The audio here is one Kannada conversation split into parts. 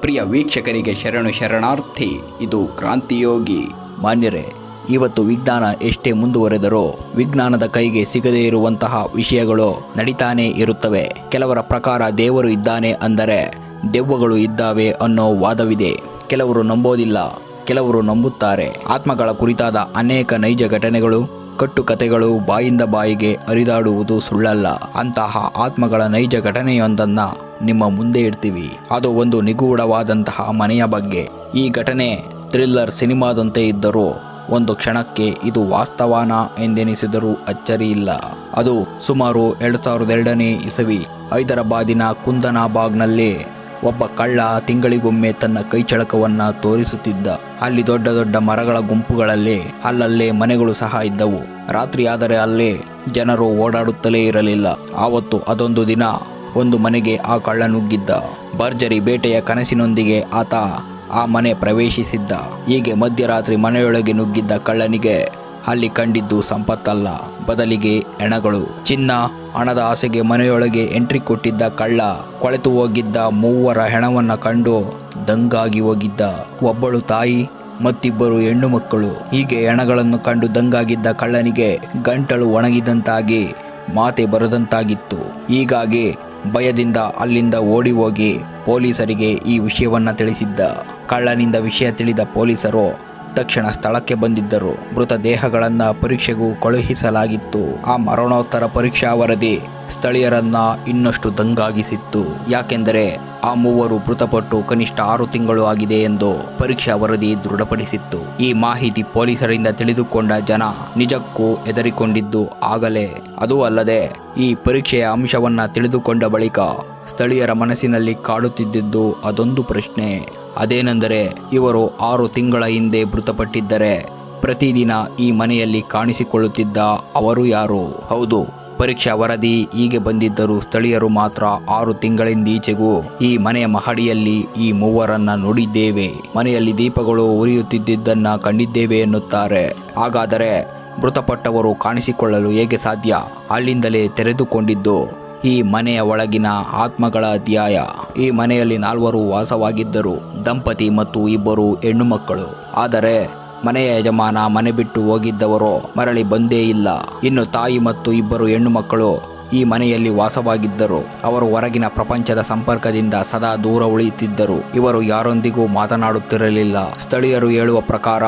ಪ್ರಿಯ ವೀಕ್ಷಕರಿಗೆ ಶರಣು ಶರಣಾರ್ಥಿ, ಇದು ಕ್ರಾಂತಿಯೋಗಿ. ಮಾನ್ಯರೇ, ಇವತ್ತು ವಿಜ್ಞಾನ ಎಷ್ಟೇ ಮುಂದುವರೆದರೂ ವಿಜ್ಞಾನದ ಕೈಗೆ ಸಿಗದೇ ಇರುವಂತಹ ವಿಷಯಗಳು ನಡೀತಾನೇ ಇರುತ್ತವೆ. ಕೆಲವರ ಪ್ರಕಾರ ದೇವರು ಇದ್ದಾನೆ ಅಂದರೆ ದೆವ್ವಗಳು ಇದ್ದಾವೆ ಅನ್ನೋ ವಾದವಿದೆ. ಕೆಲವರು ನಂಬೋದಿಲ್ಲ, ಕೆಲವರು ನಂಬುತ್ತಾರೆ. ಆತ್ಮಗಳ ಕುರಿತಾದ ಅನೇಕ ನೈಜ ಘಟನೆಗಳು ಕಟ್ಟುಕತೆಗಳು ಬಾಯಿಂದ ಬಾಯಿಗೆ ಹರಿದಾಡುವುದು ಸುಳ್ಳಲ್ಲ. ಅಂತಹ ಆತ್ಮಗಳ ನೈಜ ಘಟನೆಯೊಂದನ್ನು ನಿಮ್ಮ ಮುಂದೆ ಇಡ್ತೀವಿ. ಅದು ಒಂದು ನಿಗೂಢವಾದಂತಹ ಮನೆಯ ಬಗ್ಗೆ. ಈ ಘಟನೆ ಥ್ರಿಲ್ಲರ್ ಸಿನಿಮಾದಂತೆ ಇದ್ದರೂ ಒಂದು ಕ್ಷಣಕ್ಕೆ ಇದು ವಾಸ್ತವಾನ ಎಂದೆನಿಸಿದರೂ ಅಚ್ಚರಿ ಇಲ್ಲ. ಅದು ಸುಮಾರು ಎರಡು ಸಾವಿರದ ಎರಡನೇ ಇಸವಿ. ಹೈದರಾಬಾದಿನ ಕುಂದನಾಬಾಗ್ನಲ್ಲಿ ಒಬ್ಬ ಕಳ್ಳ ತಿಂಗಳಿಗೊಮ್ಮೆ ತನ್ನ ಕೈಚಳಕವನ್ನು ತೋರಿಸುತ್ತಿದ್ದ. ಅಲ್ಲಿ ದೊಡ್ಡ ದೊಡ್ಡ ಮರಗಳ ಗುಂಪುಗಳಲ್ಲಿ ಅಲ್ಲಲ್ಲೇ ಮನೆಗಳು ಸಹ ಇದ್ದವು. ರಾತ್ರಿ ಆದರೆ ಅಲ್ಲಿ ಜನರು ಓಡಾಡುತ್ತಲೇ ಇರಲಿಲ್ಲ. ಆವತ್ತು ಅದೊಂದು ದಿನ ಒಂದು ಮನೆಗೆ ಆ ಕಳ್ಳ ನುಗ್ಗಿದ್ದ. ಭರ್ಜರಿ ಬೇಟೆಯ ಕನಸಿನೊಂದಿಗೆ ಆತ ಆ ಮನೆ ಪ್ರವೇಶಿಸಿದ್ದ. ಹೀಗೆ ಮಧ್ಯರಾತ್ರಿ ಮನೆಯೊಳಗೆ ನುಗ್ಗಿದ್ದ ಕಳ್ಳನಿಗೆ ಅಲ್ಲಿ ಕಂಡಿದ್ದು ಸಂಪತ್ತಲ್ಲ, ಬದಲಿಗೆ ಹೆಣಗಳು. ಚಿನ್ನ, ಹಣದ ಆಸೆಗೆ ಮನೆಯೊಳಗೆ ಎಂಟ್ರಿ ಕೊಟ್ಟಿದ್ದ ಕಳ್ಳ ಕೊಳೆತು ಹೋಗಿದ್ದ ಮೂವರ ಹೆಣವನ್ನು ಕಂಡು ದಂಗಾಗಿ ಹೋಗಿದ್ದ ಒಬ್ಬಳು ತಾಯಿ ಮತ್ತಿಬ್ಬರು ಹೆಣ್ಣು ಮಕ್ಕಳು. ಹೀಗೆ ಹೆಣಗಳನ್ನು ಕಂಡು ದಂಗಾಗಿದ್ದ ಕಳ್ಳನಿಗೆ ಗಂಟಲು ಒಣಗಿದಂತಾಗಿ ಮಾತೆ ಬರದಂತಾಗಿತ್ತು. ಹೀಗಾಗಿ ಭಯದಿಂದ ಅಲ್ಲಿಂದ ಓಡಿ ಹೋಗಿ ಪೊಲೀಸರಿಗೆ ಈ ವಿಷಯವನ್ನ ತಿಳಿಸಿದ್ದ. ಕಳ್ಳನಿಂದ ವಿಷಯ ತಿಳಿದ ಪೊಲೀಸರು ತಕ್ಷಣ ಸ್ಥಳಕ್ಕೆ ಬಂದಿದ್ದರು. ಮೃತ ದೇಹಗಳನ್ನು ಪರೀಕ್ಷೆಗೂ ಕಳುಹಿಸಲಾಗಿತ್ತು. ಆ ಮರಣೋತ್ತರ ಪರೀಕ್ಷಾ ವರದಿ ಸ್ಥಳೀಯರನ್ನ ಇನ್ನಷ್ಟು ದಂಗಾಗಿಸಿತ್ತು. ಯಾಕೆಂದರೆ ಆ ಮೂವರು ಮೃತಪಟ್ಟು ಕನಿಷ್ಠ ಆರು ತಿಂಗಳು ಆಗಿದೆ ಎಂದು ಪರೀಕ್ಷಾ ವರದಿ ದೃಢಪಡಿಸಿತ್ತು. ಈ ಮಾಹಿತಿ ಪೊಲೀಸರಿಂದ ತಿಳಿದುಕೊಂಡ ಜನ ನಿಜಕ್ಕೂ ಹೆದರಿಕೊಂಡಿದ್ದು ಆಗಲೇ. ಅದೂ ಅಲ್ಲದೆ, ಈ ಪರೀಕ್ಷೆಯ ಅಂಶವನ್ನ ತಿಳಿದುಕೊಂಡ ಬಳಿಕ ಸ್ಥಳೀಯರ ಮನಸ್ಸಿನಲ್ಲಿ ಕಾಡುತ್ತಿದ್ದಿದ್ದು ಅದೊಂದು ಪ್ರಶ್ನೆ. ಅದೇನೆಂದರೆ, ಇವರು ಆರು ತಿಂಗಳ ಹಿಂದೆ ಮೃತಪಟ್ಟಿದ್ದರೆ ಪ್ರತಿದಿನ ಈ ಮನೆಯಲ್ಲಿ ಕಾಣಿಸಿಕೊಳ್ಳುತ್ತಿದ್ದ ಅವರು ಯಾರು? ಹೌದು ಪರೀಕ್ಷಾ ವರದಿ ಹೀಗೆ ಬಂದಿದ್ದರೂ ಸ್ಥಳೀಯರು ಮಾತ್ರ ಆರು ತಿಂಗಳಿಂದೀಚೆಗೂ ಈ ಮನೆಯ ಮಹಡಿಯಲ್ಲಿ ಈ ಮೂವರನ್ನ ನೋಡಿದ್ದೇವೆ. ಮನೆಯಲ್ಲಿ ದೀಪಗಳು ಉರಿಯುತ್ತಿದ್ದನ್ನ ಕಂಡಿದ್ದೇವೆ ಎನ್ನುತ್ತಾರೆ. ಹಾಗಾದರೆ ಮೃತಪಟ್ಟವರು ಕಾಣಿಸಿಕೊಳ್ಳಲು ಹೇಗೆ ಸಾಧ್ಯ? ಅಲ್ಲಿಂದಲೇ ತೆರೆದುಕೊಂಡಿದ್ದು ಈ ಮನೆಯ ಒಳಗಿನ ಆತ್ಮಗಳ ಅಧ್ಯಾಯ. ಈ ಮನೆಯಲ್ಲಿ ನಾಲ್ವರು ವಾಸವಾಗಿದ್ದರು. ದಂಪತಿ ಮತ್ತು ಇಬ್ಬರು ಹೆಣ್ಣು ಮಕ್ಕಳು ಆದರೆ ಮನೆಯ ಯಜಮಾನ ಮನೆ ಬಿಟ್ಟು ಹೋಗಿದ್ದವರು ಮರಳಿ ಬಂದೇ ಇಲ್ಲ. ಇನ್ನು ತಾಯಿ ಮತ್ತು ಇಬ್ಬರು ಹೆಣ್ಣು ಮಕ್ಕಳು ಈ ಮನೆಯಲ್ಲಿ ವಾಸವಾಗಿದ್ದರು. ಅವರು ಹೊರಗಿನ ಪ್ರಪಂಚದ ಸಂಪರ್ಕದಿಂದ ಸದಾ ದೂರ ಉಳಿಯುತ್ತಿದ್ದರು. ಇವರು ಯಾರೊಂದಿಗೂ ಮಾತನಾಡುತ್ತಿರಲಿಲ್ಲ. ಸ್ಥಳೀಯರು ಹೇಳುವ ಪ್ರಕಾರ,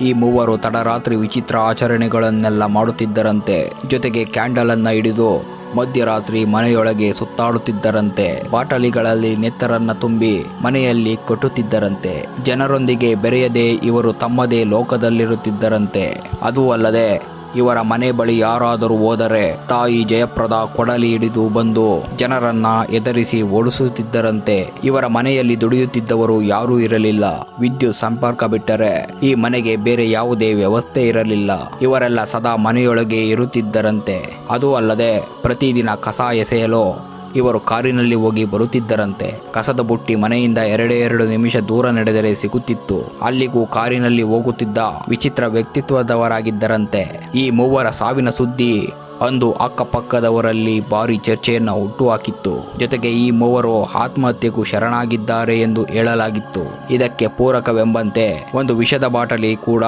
ಈ ಮೂವರು ತಡರಾತ್ರಿ ವಿಚಿತ್ರ ಆಚರಣೆಗಳನ್ನೆಲ್ಲ ಮಾಡುತ್ತಿದ್ದರಂತೆ. ಜೊತೆಗೆ ಕ್ಯಾಂಡಲನ್ನು ಹಿಡಿದು ಮಧ್ಯರಾತ್ರಿ ಮನೆಯೊಳಗೆ ಸುತ್ತಾಡುತ್ತಿದ್ದರಂತೆ. ಬಾಟಲಿಗಳಲ್ಲಿ ನೆತ್ತರನ್ನ ತುಂಬಿ ಮನೆಯಲ್ಲಿ ಕೊಟ್ಟುತ್ತಿದ್ದರಂತೆ. ಜನರೊಂದಿಗೆ ಬೆರೆಯದೆ ಇವರು ತಮ್ಮದೇ ಲೋಕದಲ್ಲಿರುತ್ತಿದ್ದರಂತೆ. ಅದೂ ಅಲ್ಲದೆ ಇವರ ಮನೆ ಬಳಿ ಯಾರಾದರೂ ಹೋದರೆ ತಾಯಿ ಜಯಪ್ರದ ಕೊಡಲಿ ಹಿಡಿದು ಬಂದು ಜನರನ್ನ ಎದರಿಸಿ ಓಡಿಸುತ್ತಿದ್ದರಂತೆ ಇವರ ಮನೆಯಲ್ಲಿ ದುಡಿಯುತ್ತಿದ್ದವರು ಯಾರೂ ಇರಲಿಲ್ಲ. ವಿದ್ಯುತ್ ಸಂಪರ್ಕ ಬಿಟ್ಟರೆ ಈ ಮನೆಗೆ ಬೇರೆ ಯಾವುದೇ ವ್ಯವಸ್ಥೆ ಇರಲಿಲ್ಲ. ಇವರೆಲ್ಲ ಸದಾ ಮನೆಯೊಳಗೆ ಇರುತ್ತಿದ್ದರಂತೆ. ಅದು ಅಲ್ಲದೆ ಪ್ರತಿದಿನ ಕಸ ಎಸೆಯಲು ಇವರು ಕಾರಿನಲ್ಲಿ ಹೋಗಿ ಬರುತ್ತಿದ್ದರಂತೆ. ಕಸದ ಬುಟ್ಟಿ ಮನೆಯಿಂದ ಎರಡೇ ಎರಡು ನಿಮಿಷ ದೂರ ನಡೆದರೆ ಸಿಗುತ್ತಿತ್ತು. ಅಲ್ಲಿಗೂ ಕಾರಿನಲ್ಲಿ ಹೋಗುತ್ತಿದ್ದ ವಿಚಿತ್ರ ವ್ಯಕ್ತಿತ್ವದವರಾಗಿದ್ದರಂತೆ. ಈ ಮೂವರ ಸಾವಿನ ಸುದ್ದಿ ಅಂದು ಅಕ್ಕಪಕ್ಕದವರಲ್ಲಿ ಭಾರಿ ಚರ್ಚೆಯನ್ನು ಹುಟ್ಟುಹಾಕಿತ್ತು. ಜೊತೆಗೆ ಈ ಮೂವರು ಆತ್ಮಹತ್ಯೆಗೂ ಶರಣಾಗಿದ್ದಾರೆ ಎಂದು ಹೇಳಲಾಗಿತ್ತು. ಇದಕ್ಕೆ ಪೂರಕವೆಂಬಂತೆ ಒಂದು ವಿಷದ ಬಾಟಲಿ ಕೂಡ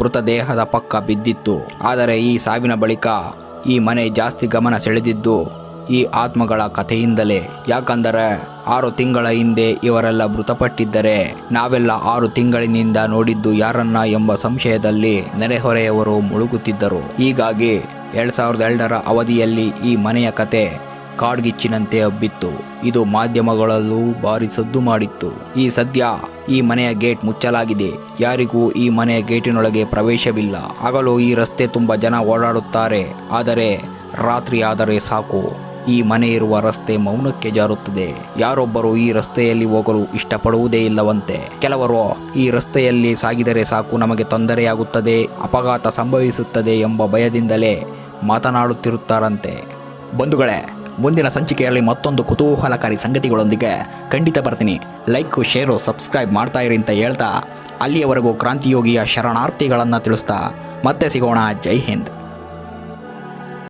ಮೃತದೇಹದ ಪಕ್ಕ ಬಿದ್ದಿತ್ತು. ಆದರೆ ಈ ಸಾವಿನ ಬಳಿಕ ಈ ಮನೆ ಜಾಸ್ತಿ ಗಮನ ಸೆಳೆದಿದ್ದು ಈ ಆತ್ಮಗಳ ಕಥೆಯಿಂದಲೇ. ಯಾಕಂದರೆ ಆರು ತಿಂಗಳ ಹಿಂದೆ ಇವರೆಲ್ಲ ಮೃತಪಟ್ಟಿದ್ದರೆ ನಾವೆಲ್ಲ ಆರು ತಿಂಗಳಿನಿಂದ ನೋಡಿದ್ದು ಯಾರನ್ನ ಎಂಬ ಸಂಶಯದಲ್ಲಿ ನೆರೆಹೊರೆಯವರು ಮುಳುಗುತ್ತಿದ್ದರು. ಹೀಗಾಗಿ ಎರಡ್ ಸಾವಿರದ ಎರಡರ ಅವಧಿಯಲ್ಲಿ ಈ ಮನೆಯ ಕತೆ ಕಾಡ್ಗಿಚ್ಚಿನಂತೆ ಹಬ್ಬಿತ್ತು. ಇದು ಮಾಧ್ಯಮಗಳಲ್ಲೂ ಭಾರಿ ಸದ್ದು ಮಾಡಿತ್ತು. ಈ ಸದ್ಯ ಈ ಮನೆಯ ಗೇಟ್ ಮುಚ್ಚಲಾಗಿದೆ. ಯಾರಿಗೂ ಈ ಮನೆಯ ಗೇಟಿನೊಳಗೆ ಪ್ರವೇಶವಿಲ್ಲ. ಆಗಲೂ ಈ ರಸ್ತೆ ತುಂಬ ಜನ ಓಡಾಡುತ್ತಾರೆ. ಆದರೆ ರಾತ್ರಿ ಆದರೆ ಸಾಕು. ಈ ಮನೆ ಇರುವ ರಸ್ತೆ ಮೌನಕ್ಕೆ ಜಾರುತ್ತದೆ. ಯಾರೊಬ್ಬರು ಈ ರಸ್ತೆಯಲ್ಲಿ ಹೋಗಲು ಇಷ್ಟಪಡುವುದೇ ಇಲ್ಲವಂತೆ. ಕೆಲವರು ಈ ರಸ್ತೆಯಲ್ಲಿ ಸಾಗಿದರೆ ಸಾಕು, ನಮಗೆ ತೊಂದರೆಯಾಗುತ್ತದೆ, ಅಪಘಾತ ಸಂಭವಿಸುತ್ತದೆ ಎಂಬ ಭಯದಿಂದಲೇ ಮಾತನಾಡುತ್ತಿರುತ್ತಾರಂತೆ. ಬಂಧುಗಳೇ, ಮುಂದಿನ ಸಂಚಿಕೆಯಲ್ಲಿ ಮತ್ತೊಂದು ಕುತೂಹಲಕಾರಿ ಸಂಗತಿಗಳೊಂದಿಗೆ ಖಂಡಿತ ಬರ್ತೀನಿ. ಲೈಕು, ಶೇರು, ಸಬ್ಸ್ಕ್ರೈಬ್ ಮಾಡ್ತಾ ಇರಿ ಅಂತ ಹೇಳ್ತಾ, ಅಲ್ಲಿಯವರೆಗೂ ಕ್ರಾಂತಿಯೋಗಿಯ ಶರಣಾರ್ಥಿಗಳನ್ನು ತಿಳಿಸ್ತಾ ಮತ್ತೆ ಸಿಗೋಣ. ಜೈ ಹಿಂದ್.